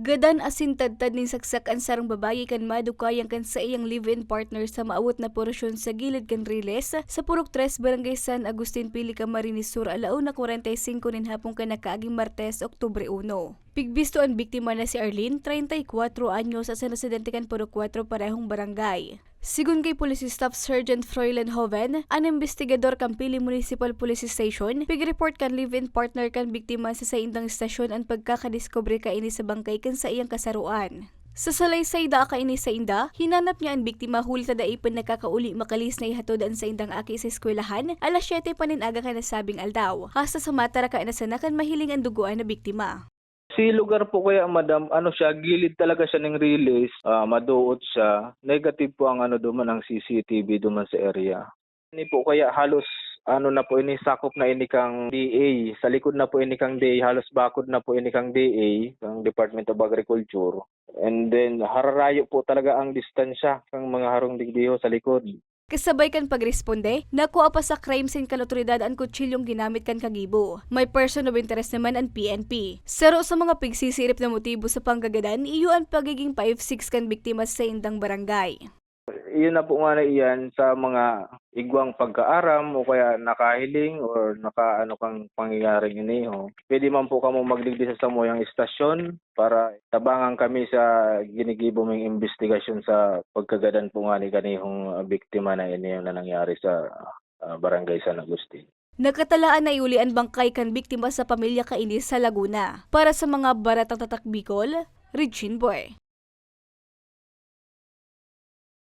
Gadan asin tadtad ning saksak ang sarang babayi kan madukayang kan sa iyang live-in partner sa maawat na porosyon sa gilid kan Riles sa Purok 3 Barangay San Agustin Pili Camarines Sur alauna 45 nin hapon ka nakaaging Martes Oktubre 1. Pigbisto ang biktima na si Arlene, 34 anyos sa residente kan Purok 4 parehong barangay. Sigun kay Police Staff Sergeant Froilan Hoven, ang investigador kan Pili Municipal Police Station, pig-report kan live-in partner kan biktima sa saindang istasyon ang pagkakadiscover ka ini sa bangkay kan sa iyang kasaruan. Sa salaysay da ka ini sa inda, hinanap niya ang biktima huli ta daipon nakakauli makalis na ihatodaan sa indang aki sa eskwelahan, alas 7 paninaga ka nasabing aldaw. Hasta sa matara ka na sanakan mahiling ang duguan na biktima. Si lugar po kaya madam, ano siya, gilid talaga siya ng release, ah, maduot siya. Negative po ang ano duman ang CCTV duman sa area. Ini po kaya halos ano na po ini sakop na ini kang DA. Sa likod na po ini kang DA, halos bakod na po ini kang DA, ang Department of Agriculture. And then hararayo po talaga ang distansya kang mga harong digdiho sa likod. Kasabay kan pagresponde, nakuha pa sa crime scene kan otoridad ang kutsilyong ginamit kan kagibo. May person of interest naman ang PNP. Saro sa mga pigsisirip na motibo sa panggagadan, iyo ang pagiging 5-6 kan biktima sa indang barangay. Iyon na po nga na iyan sa mga igwang pagkaaram o kaya nakahiling or naka ano kang pangyayaring iniho. Pwede man po kamo magligdi sa samoyang istasyon para tabangan kami sa ginigibo ming investigasyon sa pagkagadan po nga ni kanihong biktima na iniyo na nangyari sa ah, barangay San Agustin. Nakatalaan na iuli ang bangkay kan biktima sa pamilya kainis sa Laguna. Para sa mga baratang tatak Bicol, Regine Boy.